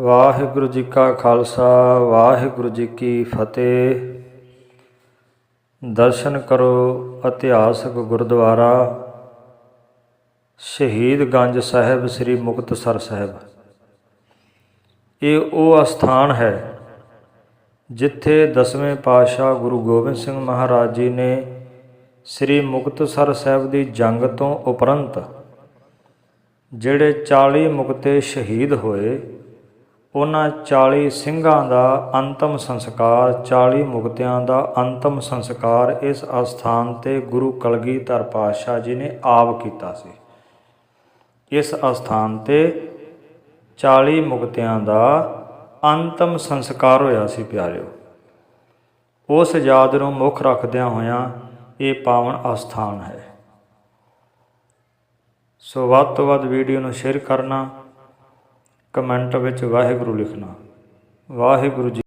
ਵਾਹਿਗੁਰੂ ਜੀ ਕਾ ਖਾਲਸਾ, ਵਾਹਿਗੁਰੂ ਜੀ ਕੀ ਫਤਿਹ। ਦਰਸ਼ਨ ਕਰੋ ਇਤਿਹਾਸਕ ਗੁਰਦੁਆਰਾ ਸ਼ਹੀਦ ਗੰਜ ਸਾਹਿਬ, ਸ੍ਰੀ ਮੁਕਤਸਰ ਸਾਹਿਬ। ਇਹ ਉਹ ਅਸਥਾਨ ਹੈ ਜਿੱਥੇ ਦਸਵੇਂ ਪਾਤਸ਼ਾਹ ਗੁਰੂ ਗੋਬਿੰਦ ਸਿੰਘ ਮਹਾਰਾਜ ਜੀ ਨੇ ਸ੍ਰੀ ਮੁਕਤਸਰ ਸਾਹਿਬ ਦੀ ਜੰਗ ਤੋਂ ਉਪਰੰਤ ਜਿਹੜੇ 40 ਮੁਕਤੇ ਸ਼ਹੀਦ ਹੋਏ ਉਹਨਾਂ 40 ਸਿੰਘਾਂ ਦਾ ਅੰਤਮ ਸੰਸਕਾਰ 40 ਮੁਕਤਿਆਂ ਦਾ ਅੰਤਮ ਸੰਸਕਾਰ ਇਸ ਅਸਥਾਨ ਤੇ ਗੁਰੂ ਕਲਗੀਧਰ ਪਾਤਸ਼ਾਹ ਜੀ ਨੇ ਆਪ ਕੀਤਾ ਸੀ। ਇਸ ਅਸਥਾਨ ਤੇ 40 ਮੁਕਤਿਆਂ ਦਾ ਅੰਤਮ ਸੰਸਕਾਰ ਹੋਇਆ ਸੀ ਪਿਆਰਿਓ। ਉਸ ਯਾਦ ਨੂੰ ਮੁੱਖ ਰੱਖਦਿਆਂ ਹੋਇਆਂ ਇਹ ਪਾਵਨ ਅਸਥਾਨ ਹੈ। ਸੋ ਵੱਧ ਤੋਂ ਵੱਧ ਵੀਡੀਓ ਨੂੰ ਸ਼ੇਅਰ ਕਰਨਾ ਕਮੈਂਟ ਵਿੱਚ ਵਾਹਿਗੁਰੂ ਲਿਖਣਾ। ਵਾਹਿਗੁਰੂ ਜੀ